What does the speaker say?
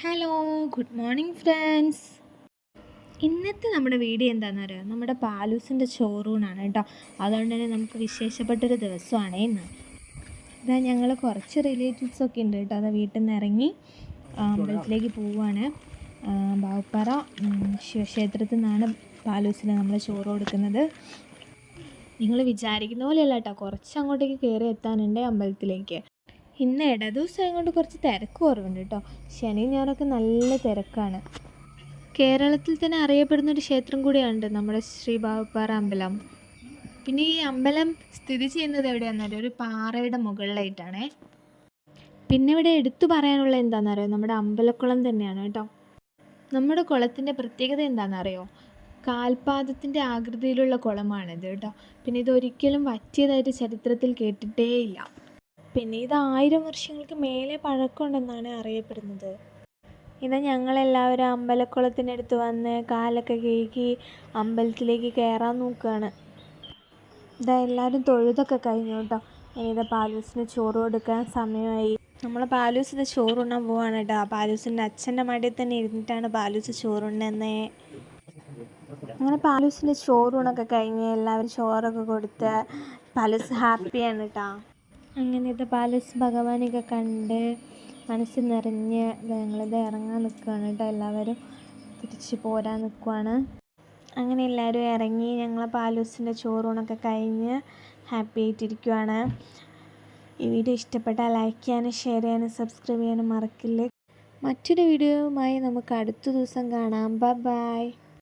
Hello good morning friends. ഇന്നത്തെ നമ്മുടെ video എന്താണെന്ന് അറിയാം? നമ്മുടെ പാലൂസിന്റെ ചോറൂണാണ് കേട്ടോ. അതുകൊണ്ട് തന്നെ നമുക്ക് വിശേഷപ്പെട്ടൊരു ദിവസമാണ് ഇന്ന്. ഇതാ ഞങ്ങൾ കുറച്ച് റിലേറ്റീവ്സ് ഒക്കെ ഉണ്ട് കേട്ടോ. അത് വീട്ടിൽ നിന്ന് ഇറങ്ങി അമ്പലത്തിലേക്ക് പോവുകയാണ് ബാവുപ്പാറ ശിവക്ഷേത്രത്തിൽ നിന്നാണ് പാലൂസിന് നമ്മൾ ചോറ് കൊടുക്കുന്നത്. നിങ്ങൾ വിചാരിക്കുന്ന പോലെയല്ല കേട്ടോ. കുറച്ച് അങ്ങോട്ടേക്ക് കയറി എത്താനുണ്ട് അമ്പലത്തിലേക്ക്. ഇന്ന് ഇടദിവസം കൊണ്ട് കുറച്ച് തിരക്ക് കുറവുണ്ട് കേട്ടോ ശനി ഞായറൊക്കെ നല്ല തിരക്കാണ്. കേരളത്തിൽ തന്നെ അറിയപ്പെടുന്ന ഒരു ക്ഷേത്രം കൂടിയാണ് നമ്മുടെ ശ്രീ ബാബപ്പാറ അമ്പലം. പിന്നെ ഈ അമ്പലം സ്ഥിതി ചെയ്യുന്നത് എവിടെയാണെന്നറിയോ ഒരു പാറയുടെ മുകളിലായിട്ടാണേ. പിന്നെ ഇവിടെ എടുത്തു പറയാനുള്ള എന്താണെന്നറിയോ നമ്മുടെ അമ്പലക്കുളം തന്നെയാണ് കേട്ടോ. നമ്മുടെ കുളത്തിന്റെ പ്രത്യേകത എന്താണെന്നറിയോ കാൽപാദത്തിന്റെ ആകൃതിയിലുള്ള കുളമാണിത് കേട്ടോ. പിന്നെ ഇതൊരിക്കലും വറ്റിയതായിട്ട് ചരിത്രത്തിൽ കേട്ടിട്ടേയില്ല. പിന്നെ ഇത് ആയിരം വർഷങ്ങൾക്ക് മേലെ പഴക്കമുണ്ടെന്നാണ് അറിയപ്പെടുന്നത്. ഇത് ഞങ്ങളെല്ലാവരും അമ്പലക്കുളത്തിനടുത്ത് വന്ന് കാലൊക്കെ കഴുകി അമ്പലത്തിലേക്ക് കയറാൻ നോക്കുകയാണ്. ഇതാ എല്ലാവരും തൊഴുതൊക്കെ കഴിഞ്ഞു കേട്ടോ. ഇനി ഇത് പാലൂസിന് ചോറ് കൊടുക്കാൻ സമയമായി. നമ്മൾ പാലൂസിന് ചോറുണ്ണാൻ പോവാണ് കേട്ടോ. പാലൂസിന്റെ അച്ഛന്റെ മടിയിൽ തന്നെ ഇരുന്നിട്ടാണ് പാലൂസ് ചോറുണ്ണെന്നേ. അങ്ങനെ പാലൂസിന്റെ ചോറൂണൊക്കെ കഴിഞ്ഞ് എല്ലാവരും ചോറൊക്കെ കൊടുത്ത് പാലൂസ് ഹാപ്പിയാണ് കേട്ടോ. അങ്ങനെ പാലസ് ഭഗവാനെയൊക്കെ കണ്ട് മനസ്സ് നിറഞ്ഞ് ഞങ്ങളിത് ഇറങ്ങാൻ നിൽക്കുകയാണ് കേട്ടോ. എല്ലാവരും തിരിച്ച് പോരാൻ നിൽക്കുവാണ് അങ്ങനെ എല്ലാവരും ഇറങ്ങി ഞങ്ങൾ പാലൂസിന്റെ ചോറൂണൊക്കെ കഴിഞ്ഞ് ഹാപ്പി ആയിട്ടിരിക്കുവാണ്. ഈ വീഡിയോ ഇഷ്ടപ്പെട്ടാൽ ലൈക്ക് ചെയ്യാനും ഷെയർ ചെയ്യാനും സബ്സ്ക്രൈബ് ചെയ്യാനും മറക്കില്ലേ. മറ്റൊരു വീഡിയോയുമായി നമുക്ക് അടുത്ത ദിവസം കാണാം. ബൈ